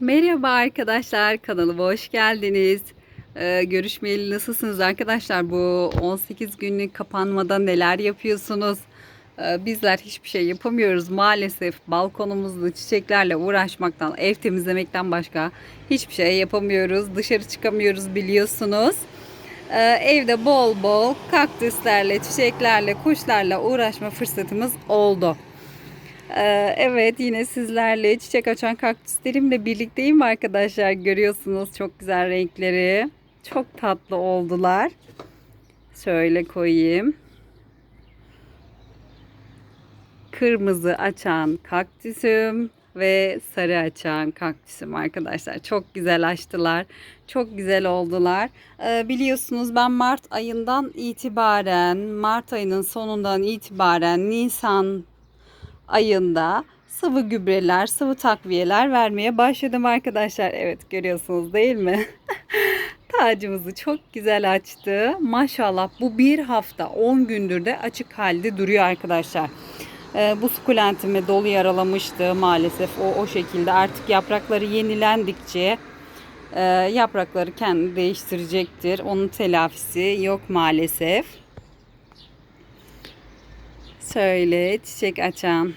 Merhaba arkadaşlar kanalıma hoş geldiniz. Ee, görüşmeyeli nasılsınız arkadaşlar? Bu 18 günlük kapanmada neler yapıyorsunuz? Ee, bizler hiçbir şey yapamıyoruz maalesef. Balkonumuzda çiçeklerle uğraşmaktan, ev temizlemekten başka hiçbir şey yapamıyoruz. Dışarı çıkamıyoruz biliyorsunuz. Ee, evde bol bol kaktüslerle, çiçeklerle, kuşlarla uğraşma fırsatımız oldu. Ee, evet yine sizlerle çiçek açan kaktüslerimle birlikteyim arkadaşlar. Görüyorsunuz çok güzel renkleri. Çok tatlı oldular. Şöyle koyayım. Kırmızı açan kaktüsüm ve sarı açan kaktüsüm arkadaşlar. Çok güzel açtılar. Çok güzel oldular. Ee, biliyorsunuz ben Mart ayından itibaren, Mart ayının sonundan itibaren Nisan ayında sıvı gübreler, sıvı takviyeler vermeye başladım arkadaşlar. Evet görüyorsunuz değil mi? Tacımızı çok güzel açtı. Maşallah bu bir hafta 10 gündür de açık halde duruyor arkadaşlar. Ee, bu sukulentimi dolu yaralamıştı maalesef o o şekilde. Artık yaprakları yenilendikçe e, yaprakları kendi değiştirecektir. Onun telafisi yok maalesef. Şöyle çiçek açan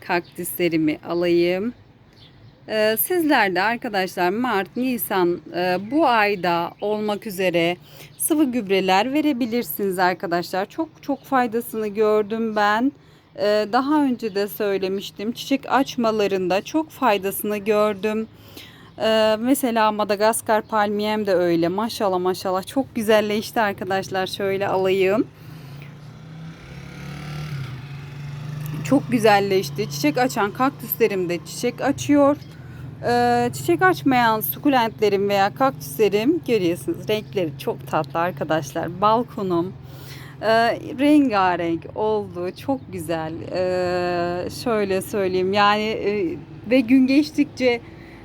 kaktüslerimi alayım. Ee, sizler de arkadaşlar Mart, Nisan e, bu ayda olmak üzere sıvı gübreler verebilirsiniz arkadaşlar. Çok çok faydasını gördüm ben. Ee, daha önce de söylemiştim. Çiçek açmalarında çok faydasını gördüm. Ee, mesela Madagaskar palmiyem de öyle. Maşallah maşallah çok güzelleşti arkadaşlar. Şöyle alayım. Çok güzelleşti. Çiçek açan kaktüslerim de çiçek açıyor. Ee, çiçek açmayan sukulentlerim veya kaktüslerim görüyorsunuz renkleri çok tatlı arkadaşlar. Balkonum e, rengarenk oldu. Çok güzel. Ee, şöyle söyleyeyim yani e, ve gün geçtikçe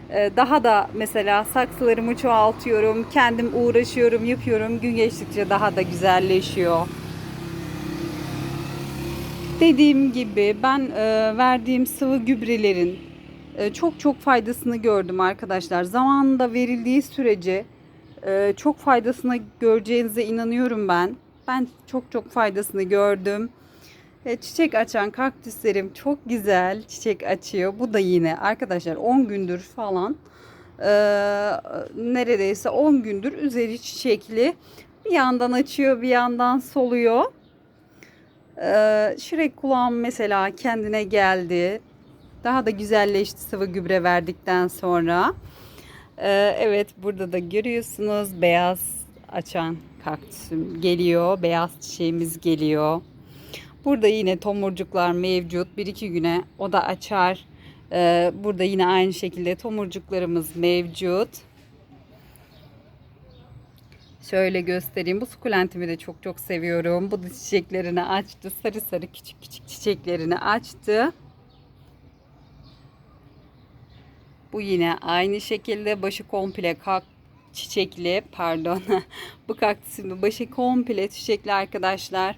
e, daha da mesela saksılarımı çoğaltıyorum. Kendim uğraşıyorum, yapıyorum. Gün geçtikçe daha da güzelleşiyor. Dediğim gibi ben e, verdiğim sıvı gübrelerin e, çok çok faydasını gördüm arkadaşlar. Zamanında verildiği sürece e, çok faydasını göreceğinize inanıyorum ben. Ben çok çok faydasını gördüm. E, çiçek açan kaktüslerim çok güzel çiçek açıyor. Bu da yine arkadaşlar 10 gündür falan e, neredeyse 10 gündür üzeri çiçekli. Bir yandan açıyor bir yandan soluyor. Ee, Şirek kulağım mesela kendine geldi. Daha da güzelleşti sıvı gübre verdikten sonra. Ee, evet burada da görüyorsunuz beyaz açan kaktüsüm geliyor. Beyaz çiçeğimiz geliyor. Burada yine tomurcuklar mevcut. Bir iki güne o da açar. Ee, burada yine aynı şekilde tomurcuklarımız mevcut. Şöyle göstereyim. Bu sukulentimi de çok çok seviyorum. Bu da çiçeklerini açtı. Sarı sarı küçük küçük çiçeklerini açtı. Bu yine aynı şekilde başı komple kalk çiçekli pardon. Bu kaktüsün başı komple çiçekli arkadaşlar.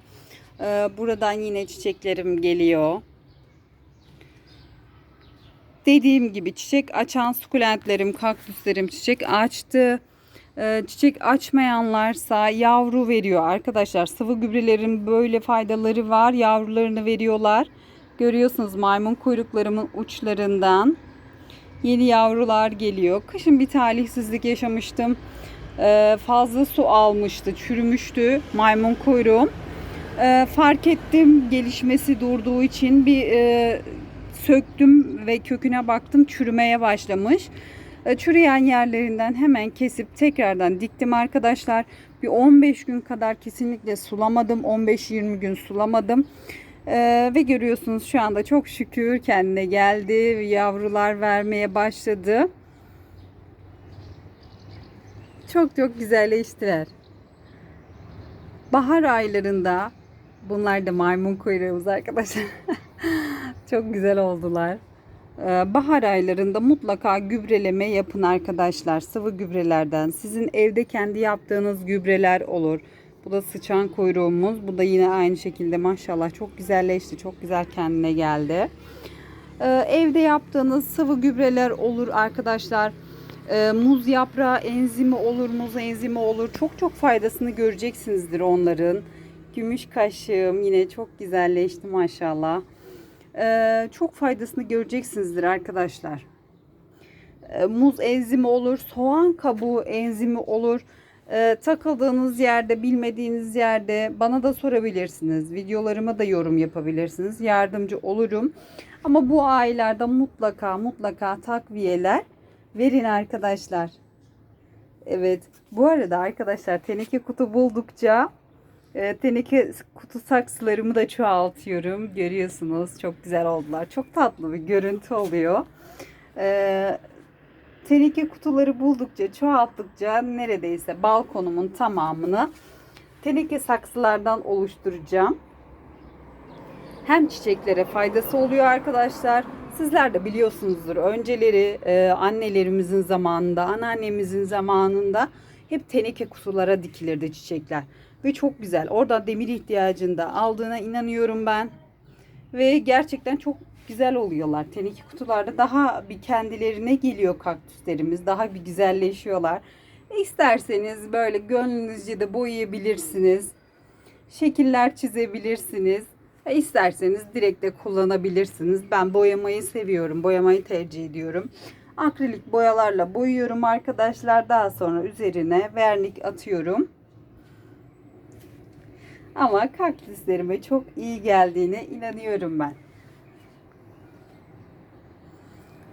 Ee, buradan yine çiçeklerim geliyor. Dediğim gibi çiçek açan sukulentlerim, kaktüslerim çiçek açtı. Ee, çiçek açmayanlarsa yavru veriyor arkadaşlar. Sıvı gübrelerin böyle faydaları var. Yavrularını veriyorlar. Görüyorsunuz maymun kuyruklarımın uçlarından yeni yavrular geliyor. Kışın bir talihsizlik yaşamıştım. Ee, fazla su almıştı, çürümüştü maymun kuyruğum. Ee, fark ettim gelişmesi durduğu için bir e, söktüm ve köküne baktım çürümeye başlamış. E, çürüyen yerlerinden hemen kesip tekrardan diktim arkadaşlar. Bir 15 gün kadar kesinlikle sulamadım. 15-20 gün sulamadım. Ee, ve görüyorsunuz şu anda çok şükür kendine geldi. Yavrular vermeye başladı. Çok çok güzelleştiler. Bahar aylarında bunlar da maymun kuyruğumuz arkadaşlar. çok güzel oldular. Ee, bahar aylarında mutlaka gübreleme yapın arkadaşlar. Sıvı gübrelerden. Sizin evde kendi yaptığınız gübreler olur. Bu da sıçan kuyruğumuz. Bu da yine aynı şekilde maşallah çok güzelleşti. Çok güzel kendine geldi. Ee, evde yaptığınız sıvı gübreler olur arkadaşlar. Ee, muz yaprağı enzimi olur, muz enzimi olur. Çok çok faydasını göreceksinizdir onların. Gümüş kaşığım yine çok güzelleşti maşallah. Ee, çok faydasını göreceksinizdir arkadaşlar. Ee, muz enzimi olur, soğan kabuğu enzimi olur. Ee, takıldığınız yerde, bilmediğiniz yerde bana da sorabilirsiniz. Videolarıma da yorum yapabilirsiniz. Yardımcı olurum. Ama bu aylarda mutlaka mutlaka takviyeler verin arkadaşlar. Evet. Bu arada arkadaşlar teneke kutu buldukça e, teneke kutu saksılarımı da çoğaltıyorum. Görüyorsunuz. Çok güzel oldular. Çok tatlı bir görüntü oluyor. E, teneke kutuları buldukça, çoğalttıkça neredeyse balkonumun tamamını teneke saksılardan oluşturacağım. Hem çiçeklere faydası oluyor arkadaşlar. Sizler de biliyorsunuzdur. Önceleri e, annelerimizin zamanında, anneannemizin zamanında hep teneke kutulara dikilirdi çiçekler. Ve çok güzel. Orada demir ihtiyacında aldığına inanıyorum ben. Ve gerçekten çok güzel oluyorlar. Teneke kutularda daha bir kendilerine geliyor kaktüslerimiz. Daha bir güzelleşiyorlar. E isterseniz böyle gönlünüzce de boyayabilirsiniz. Şekiller çizebilirsiniz. E isterseniz direkt de kullanabilirsiniz. Ben boyamayı seviyorum. Boyamayı tercih ediyorum. Akrilik boyalarla boyuyorum arkadaşlar. Daha sonra üzerine vernik atıyorum. Ama kaktüslerime çok iyi geldiğine inanıyorum ben.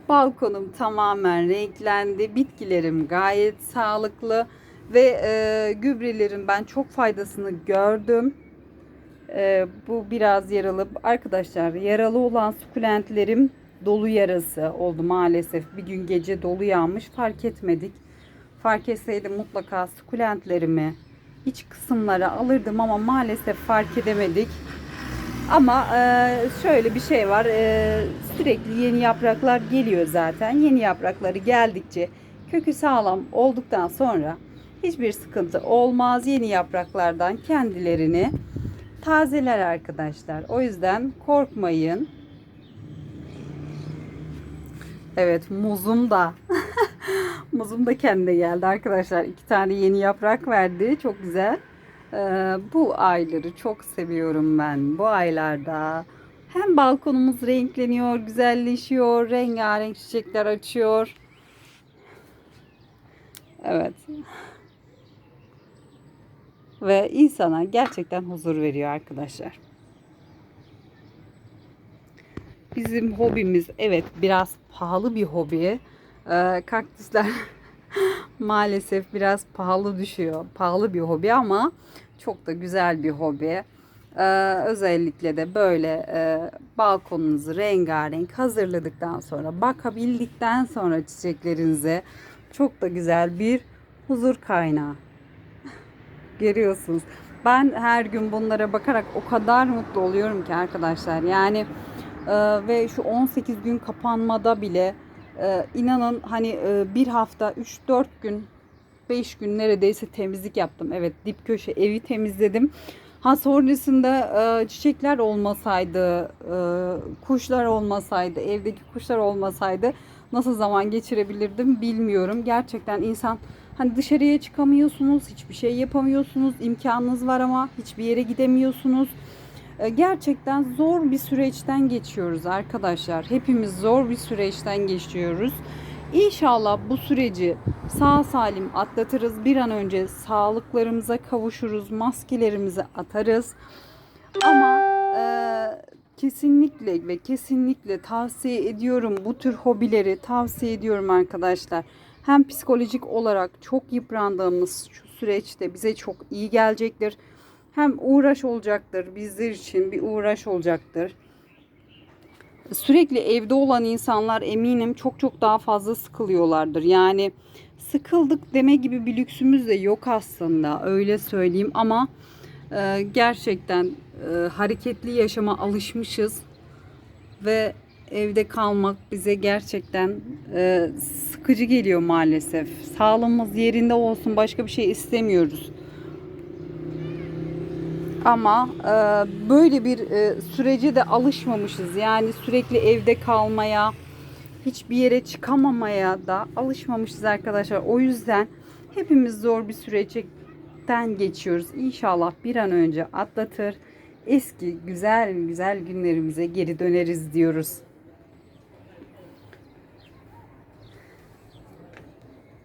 Balkonum tamamen renklendi. Bitkilerim gayet sağlıklı ve e, gübrelerin ben çok faydasını gördüm. E, bu biraz yaralı. Arkadaşlar yaralı olan sukulentlerim dolu yarası oldu maalesef. Bir gün gece dolu yağmış fark etmedik. Fark etseydim mutlaka sukulentlerimi iç kısımlara alırdım ama maalesef fark edemedik. Ama e, şöyle bir şey var. E, sürekli yeni yapraklar geliyor zaten. Yeni yaprakları geldikçe kökü sağlam olduktan sonra hiçbir sıkıntı olmaz. Yeni yapraklardan kendilerini tazeler arkadaşlar. O yüzden korkmayın. Evet muzum da muzum da kendine geldi arkadaşlar. İki tane yeni yaprak verdi. Çok güzel. Ee, bu ayları çok seviyorum ben. Bu aylarda hem balkonumuz renkleniyor, güzelleşiyor, rengarenk çiçekler açıyor. Evet. Ve insana gerçekten huzur veriyor arkadaşlar. Bizim hobimiz evet biraz pahalı bir hobi. Ee, kaktüsler maalesef biraz pahalı düşüyor. Pahalı bir hobi ama çok da güzel bir hobi. Ee, özellikle de böyle e, balkonunuzu rengarenk hazırladıktan sonra bakabildikten sonra çiçeklerinize çok da güzel bir huzur kaynağı. Görüyorsunuz. Ben her gün bunlara bakarak o kadar mutlu oluyorum ki arkadaşlar. Yani e, ve şu 18 gün kapanmada bile e, inanın hani e, bir hafta 3-4 gün 5 gün neredeyse temizlik yaptım. Evet dip köşe evi temizledim. Ha sonrasında e, çiçekler olmasaydı, e, kuşlar olmasaydı, evdeki kuşlar olmasaydı nasıl zaman geçirebilirdim bilmiyorum. Gerçekten insan hani dışarıya çıkamıyorsunuz, hiçbir şey yapamıyorsunuz, imkanınız var ama hiçbir yere gidemiyorsunuz. E, gerçekten zor bir süreçten geçiyoruz arkadaşlar. Hepimiz zor bir süreçten geçiyoruz. İnşallah bu süreci sağ salim atlatırız. Bir an önce sağlıklarımıza kavuşuruz. Maskelerimizi atarız. Ama e, kesinlikle ve kesinlikle tavsiye ediyorum. Bu tür hobileri tavsiye ediyorum arkadaşlar. Hem psikolojik olarak çok yıprandığımız şu süreçte bize çok iyi gelecektir. Hem uğraş olacaktır. Bizler için bir uğraş olacaktır sürekli evde olan insanlar eminim çok çok daha fazla sıkılıyorlardır. Yani sıkıldık deme gibi bir lüksümüz de yok aslında öyle söyleyeyim ama e, gerçekten e, hareketli yaşama alışmışız ve evde kalmak bize gerçekten e, sıkıcı geliyor maalesef. Sağlığımız yerinde olsun başka bir şey istemiyoruz. Ama e, böyle bir e, sürece de alışmamışız. Yani sürekli evde kalmaya, hiçbir yere çıkamamaya da alışmamışız arkadaşlar. O yüzden hepimiz zor bir süreçten geçiyoruz. İnşallah bir an önce atlatır. Eski güzel güzel günlerimize geri döneriz diyoruz.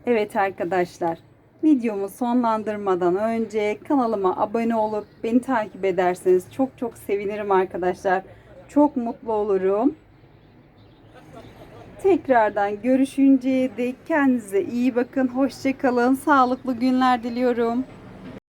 Evet arkadaşlar, videomu sonlandırmadan önce kanalıma abone olup beni takip ederseniz çok çok sevinirim arkadaşlar. Çok mutlu olurum. Tekrardan görüşünceye dek kendinize iyi bakın. Hoşçakalın. Sağlıklı günler diliyorum.